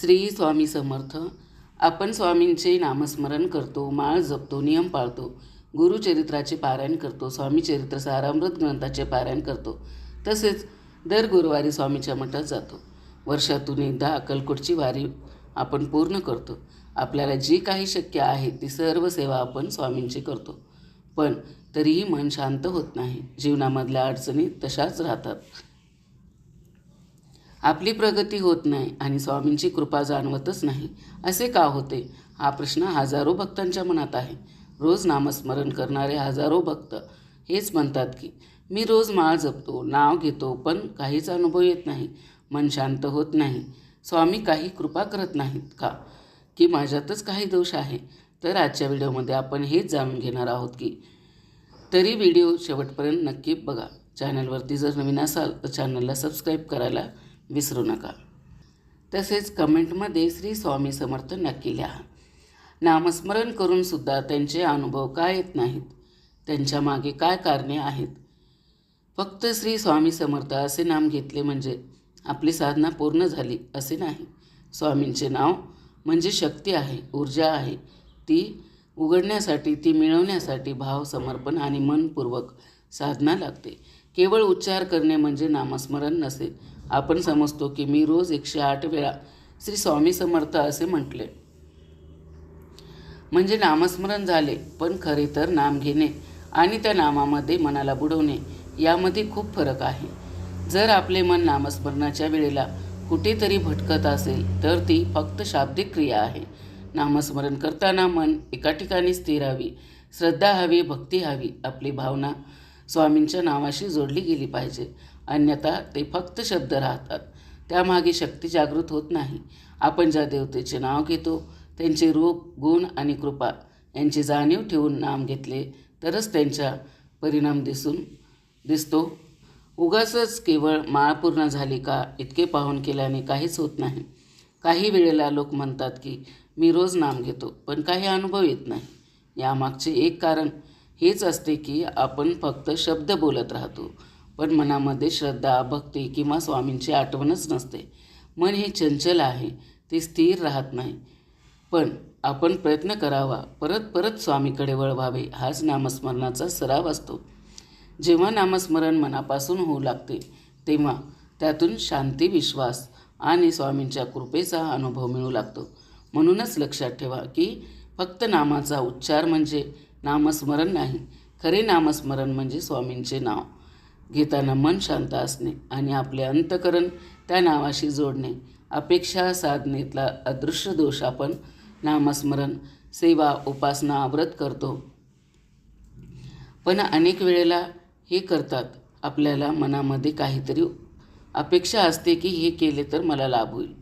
श्री स्वामी समर्थ. आपण स्वामींचे नामस्मरण करतो माळ जपतो नियम पाळतो गुरुचरित्राचे पारायण करतो स्वामीचरित्र सारामृत ग्रंथाचे पारायण करतो तसेच दर गुरुवारी स्वामीच्या मठात जातो. वर्षातून एकदा अक्कलकोटची वारी आपण पूर्ण करतो. आपल्याला जी काही शक्य आहे ती सर्व सेवा आपण स्वामींची करतो. पण तरीही मन शांत होत नाही. जीवनामधल्या अडचणी तशाच राहतात. आपली प्रगती होत नाही आणि स्वामींची कृपा जाणवतच नाही. असे का होते? हा प्रश्न हजारो भक्तांच्या मनात आहे. रोज नामस्मरण करणारे हजारो भक्त हेच म्हणतात की मी रोज माळ जपतो नाव घेतो पण काहीच अनुभव येत नाही. मन शांत होत नाही. स्वामी काही कृपा करत नाहीत का? की माझ्यातच काही दोष आहे? तर आजच्या व्हिडिओमध्ये आपण हेच जाणून घेणार आहोत की तरी व्हिडिओ शेवटपर्यंत नक्की बघा. चॅनलवरती जर नवीन असाल तर चॅनलला सबस्क्राईब करायला विसरू नका. तसेच कमेंटमध्ये श्री स्वामी समर्थ नक्की लिहा. नामस्मरण करूनसुद्धा त्यांचे अनुभव काय येत नाहीत? त्यांच्या मागे काय कारणे आहेत? फक्त श्री स्वामी समर्थ असे नाम घेतले म्हणजे आपली साधना पूर्ण झाली असे नाही. स्वामींचे नाव म्हणजे शक्ती आहे ऊर्जा आहे. ती उघडण्यासाठी ती मिळवण्यासाठी भाव समर्पण आणि मनपूर्वक साधना लागते. केवळ उच्चार करणे म्हणजे नामस्मरण नसेल आपण समजतो की मी रोज एकशे आठ वेळा श्री स्वामी समर्थ असे म्हटले. म्हणजे नामस्मरण झाले पण खरे तर नाम घेणे आणि त्या नामामध्ये मनाला बुडवणे यामध्ये खूप फरक आहे. जर आपले मन नामस्मरणाच्या वेळेला कुठेतरी भटकत असेल तर ती फक्त शाब्दिक क्रिया आहे. नामस्मरण करताना मन एका ठिकाणी स्थिर हवी श्रद्धा हवी भक्ती हवी आपली भावना स्वामींच्या नावाशी जोडली गेली पाहिजे. अन्यथा ते फक्त शब्द राहतात. त्यामागे शक्ती जागृत होत नाही. आपण ज्या देवतेचे नाव घेतो त्यांचे रूप गुण आणि कृपा यांची जाणीव ठेवून नाम घेतले तरच त्यांचा परिणाम दिसून दिसतो. उगाचच केवळ माळ पूर्ण झाली का इतके पाहून केल्याने काहीच होत नाही. काही वेळेला लोक म्हणतात की मी रोज नाम घेतो पण काही अनुभव येत नाही. यामागचे एक कारण हेच असते की आपण फक्त शब्द बोलत राहतो. पण मनामध्ये श्रद्धा भक्ती किंवा स्वामींची आठवणच नसते. मन हे चंचल आहे ते स्थिर राहत नाही. पण आपण प्रयत्न करावा परत परत स्वामीकडे वळवावे हाच नामस्मरणाचा सराव असतो. जेव्हा नामस्मरण मनापासून होऊ लागते तेव्हा त्यातून शांती विश्वास आणि स्वामींच्या कृपेचा अनुभव मिळू लागतो. म्हणूनच लक्षात ठेवा की फक्त नामाचा उच्चार म्हणजे नामस्मरण नाही खरे नामस्मरण म्हणजे स्वामींचे नाव. घेताना मन शांत असणे आणि आपले अंतकरण त्या नावाशी जोडणे. अपेक्षा साधनेतला अदृश्य दोष आपण नामस्मरण सेवा उपासना व्रत करतो. पण अनेक वेळेला हे करतात. आपल्याला मनामध्ये काहीतरी अपेक्षा असते की हे केले तर मला लाभ होईल.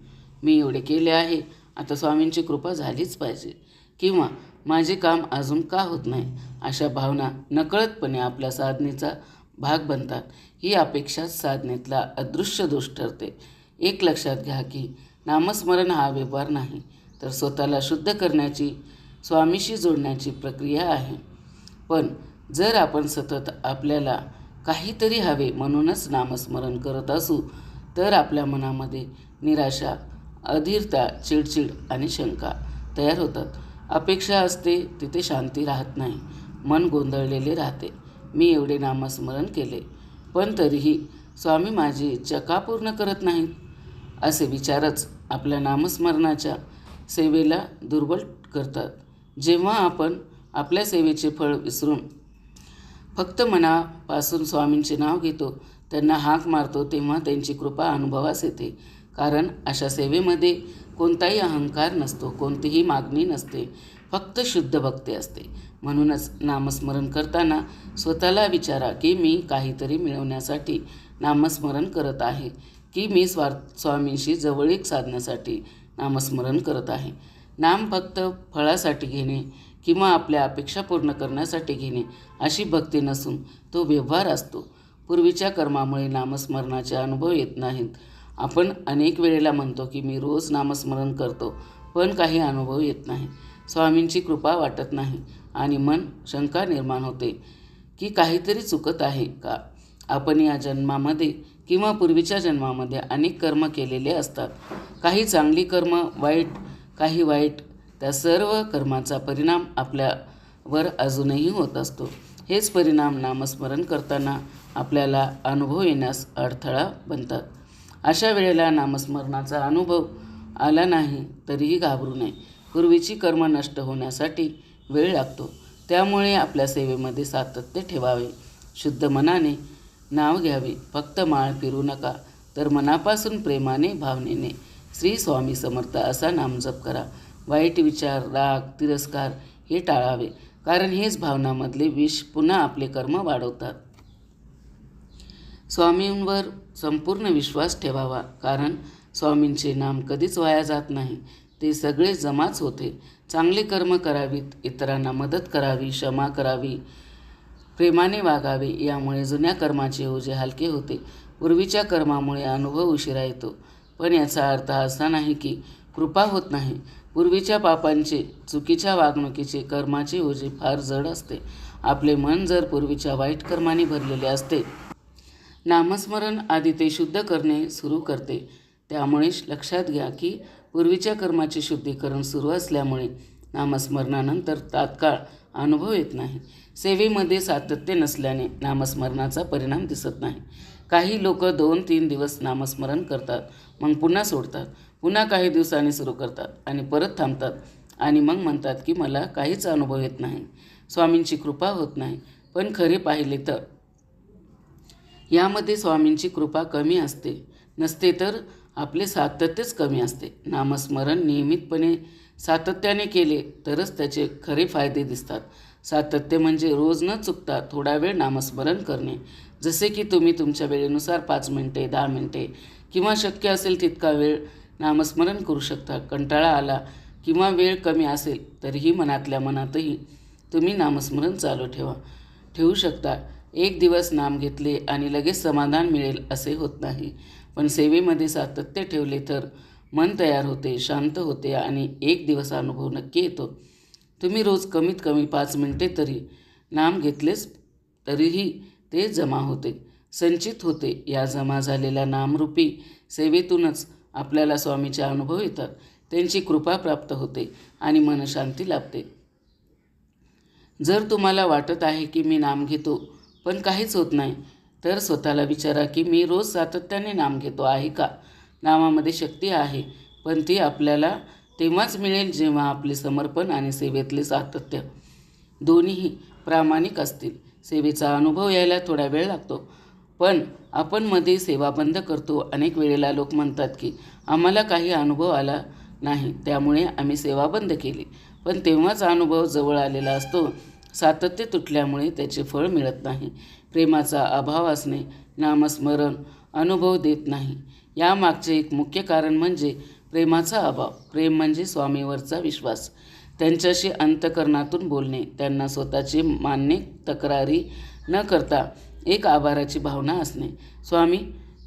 मी एवढे केले आहे. आता स्वामींची कृपा झालीच पाहिजे. किंवा माझे काम अजून का होत नाही? अशा भावना नकळतपणे आपल्या साधनेचा भाग बनतात. ही अपेक्षा साधनेतला अदृश्य दोष ठरते. एक लक्षात घ्या की नामस्मरण हा व्यवहार नाही तर स्वतःला शुद्ध करण्याची स्वामीशी जोडण्याची प्रक्रिया आहे. पण जर आपण सतत आपल्याला काहीतरी हवे म्हणूनच नामस्मरण करत असू तर आपल्या मनामध्ये निराशा अधीरता चिडचिड आणि शंका तयार होतात. अपेक्षा असते तिथे शांती राहत नाही. मन गोंधळलेले राहते. मी एवढे नामस्मरण केले. पण तरीही स्वामी माझी इच्छा का पूर्ण करत नाहीत. असे विचारच आपल्या नामस्मरणाच्या सेवेला दुर्बल करतात. जेव्हा आपण आपल्या सेवेचे फळ विसरून फक्त मनापासून स्वामींचे नाव घेतो त्यांना हाक मारतो तेव्हा त्यांची कृपा अनुभवास येते. कारण अशा सेवेमध्ये कोणताही अहंकार नसतो कोणतीही मागणी नसते. फक्त शुद्ध भक्ती असते. म्हणूनच नामस्मरण करताना स्वतःला विचारा की मी काहीतरी मिळवण्यासाठी नामस्मरण करत आहे की मी स्वार्थ स्वामींशी जवळीक साधण्यासाठी नामस्मरण करत आहे. नाम फक्त फळासाठी घेणे किंवा आपल्या अपेक्षा पूर्ण करण्यासाठी घेणे अशी भक्ती नसून तो व्यवहार असतो. पूर्वीच्या कर्मामुळे नामस्मरणाचे अनुभव येत नाहीत. आपण अनेक वेळेला म्हणतो की मी रोज नामस्मरण करतो पण काही अनुभव येत नाही. स्वामींची कृपा वाटत नाही आणि मन शंका निर्माण होते की काहीतरी चुकत आहे का? आपण या जन्मामध्ये किंवा पूर्वीच्या जन्मामध्ये अनेक कर्म केलेले असतात. काही चांगली कर्म वाईट काही वाईट त्या सर्व कर्माचा परिणाम आपल्यावर अजूनही होत असतो. हेच परिणाम नामस्मरण करताना आपल्याला अनुभव येण्यास अडथळा बनतात. अशा वेळेला नामस्मरणाचा अनुभव आला नाही तरीही घाबरू नये. पूर्वीची कर्म नष्ट होण्यासाठी वेळ लागतो. त्यामुळे आपल्या सेवेमध्ये सातत्य ठेवावे. शुद्ध मनाने नाव घ्यावे. फक्त माळ फिरू नका. तर मनापासून प्रेमाने भावनेने श्री स्वामी समर्थ असा नामजप करा. वाईट विचार राग तिरस्कार हे टाळावे. कारण हेच भावनामधले विष पुन्हा आपले कर्म वाढवतात. स्वामींवर संपूर्ण विश्वास ठेवावा. कारण स्वामींचे नाम कधीच वाया जात नाही. ते सगळे जमाच होते. चांगले कर्म करावीत इतरांना मदत करावी क्षमा करावी प्रेमाने वागावे यामुळे जुन्या कर्माचे ओझे हलके होते. पूर्वीच्या कर्मामुळे अनुभव उशिरा येतो. पण याचा अर्थ असा नाही की कृपा होत नाही. पूर्वीच्या पापांचे चुकीच्या वागणुकीचे कर्माचे ओझे फार जड असते. आपले मन जर पूर्वीच्या वाईट कर्माने भरलेले असते. नामस्मरण आधी ते शुद्ध करणे सुरू करते. त्यामुळे लक्षात घ्या की पूर्वीच्या कर्माचे शुद्धीकरण सुरू असल्यामुळे नामस्मरणानंतर तात्काळ अनुभव येत नाही. सेवेमध्ये सातत्य नसल्याने नामस्मरणाचा परिणाम दिसत नाही. काही लोक दोन तीन दिवस नामस्मरण करतात मग पुन्हा सोडतात पुन्हा काही दिवसांनी सुरू करतात आणि परत थांबतात आणि मग म्हणतात की मला काहीच अनुभव येत नाही. स्वामींची कृपा होत नाही. पण खरे पाहिले तर यामध्ये स्वामींची कृपा कमी असते. नसते तर आपले सातत्यच कमी असते. नामस्मरण नियमितपणे सातत्याने केले तरच त्याचे खरे फायदे दिसतात. सातत्य म्हणजे रोज न चुकता थोडा वेळ नामस्मरण करणे. जसे की तुम्ही तुमच्या वेळेनुसार पाच मिनटे दहा मिनटे किंवा शक्य असेल तितका वेळ नामस्मरण करू शकता. कंटाळा आला किंवा वेळ कमी असेल तरीही मनातल्या मनातही तुम्ही नामस्मरण चालू ठेवा ठेवू शकता. एक दिवस नाम घेतले आणि लगेच समाधान मिळेल असे होत नाही. पण सेवेमध्ये सातत्य ठेवले तर मन तयार होते शांत होते आणि एक दिवस अनुभव नक्की येतो. तुम्ही रोज कमीत कमी पाच मिनटे तरी नाम घेतलेच तरीही ते जमा होते संचित होते. या जमा झालेल्या नामरूपी सेवेतूनच आपल्याला स्वामीचे अनुभव येतात त्यांची कृपा प्राप्त होते आणि मनशांती लाभते. जर तुम्हाला वाटत आहे की मी नाम घेतो पण काहीच होत नाही. तर स्वतःला विचारा की मी रोज सातत्याने नाम घेतो आहे का? नामामध्ये शक्ती आहे पण ती आपल्याला तेव्हाच मिळेल जेव्हा आपले समर्पण आणि सेवेतले सातत्य दोन्हीही प्रामाणिक असतील. सेवेचा अनुभव यायला थोडा वेळ लागतो. पण आपण मध्ये सेवा बंद करतो. अनेक वेळेला लोक म्हणतात की आम्हाला काही अनुभव आला नाही त्यामुळे आम्ही सेवा बंद केली. पण तेव्हाच अनुभव जवळ आलेला असतो. सातत्य तुटल्यामुळे त्याचे फळ मिळत नाही. प्रेमाचा अभाव असणे नामस्मरण अनुभव देत नाही. यामागचे एक मुख्य कारण म्हणजे प्रेमाचा अभाव. प्रेम म्हणजे स्वामीवरचा विश्वास. त्यांच्याशी अंतकरणातून बोलणे त्यांना स्वतःची मान्य तक्रारी न करता एक आभाराची भावना असणे. स्वामी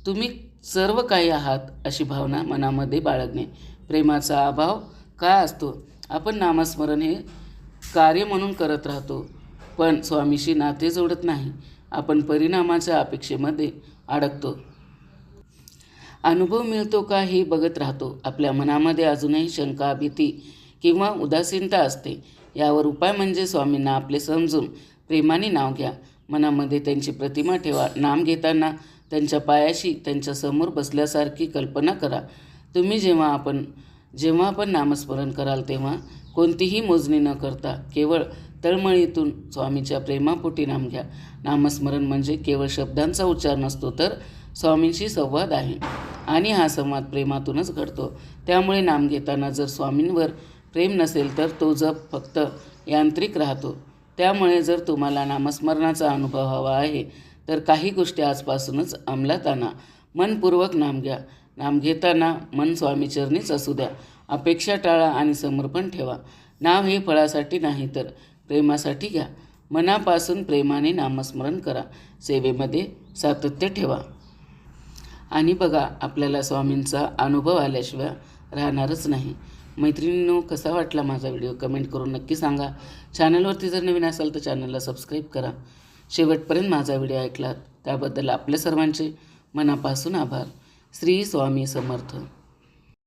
तुम्ही सर्व काही आहात अशी भावना मनामध्ये बाळगणे. प्रेमाचा अभाव काय असतो? आपण नामस्मरण हे कार्य म्हणून करत राहतो. पण स्वामीशी नाते जोडत नाही. आपण परिणामाच्या अपेक्षेमध्ये अडकतो. अनुभव मिळतो का हे बघत राहतो. आपल्या मनामध्ये अजूनही शंका भीती किंवा उदासीनता असते. यावर उपाय म्हणजे स्वामींना आपले समजून प्रेमाने नाव घ्या. मनामध्ये त्यांची प्रतिमा ठेवा. नाम घेताना त्यांच्या पायाशी त्यांच्यासमोर बसल्यासारखी कल्पना करा. तुम्ही जेव्हा आपण जेव्हा आपण नामस्मरण कराल तेव्हा कोणतीही मोजणी न करता केवळ तळमळीतून स्वामीच्या प्रेमापोटी नाम घ्या. नामस्मरण म्हणजे केवळ शब्दांचा उच्चार नसतो तर स्वामींशी संवाद आहे. आणि हा संवाद प्रेमातूनच घडतो. त्यामुळे नाम घेताना जर स्वामींवर प्रेम नसेल तर तो जप फक्त यांत्रिक राहतो. त्यामुळे जर तुम्हाला नामस्मरणाचा अनुभव हवा आहे तर काही गोष्टी आजपासूनच अंमलात आणा. मनपूर्वक नाम घ्या. नाम घेताना मन स्वामीचरणीच असू द्या. अपेक्षा टाळा आणि समर्पण ठेवा. नाव हे फळासाठी नाही तर प्रेमासाठी घ्या. मनापासून प्रेमाने नामस्मरण करा. सेवेमध्ये सातत्य ठेवा. आणि बघा आपल्याला स्वामींचा अनुभव आल्याशिवाय राहणारच नाही. मैत्रिणींनो कसा वाटला माझा व्हिडिओ? कमेंट करून नक्की सांगा. चॅनलवरती जर नवीन असाल तर चॅनलला सबस्क्राईब करा. शेवटपर्यंत माझा व्हिडिओ ऐकलात त्याबद्दल आपल्या सर्वांचे मनापासून आभार. श्री स्वामी समर्थ.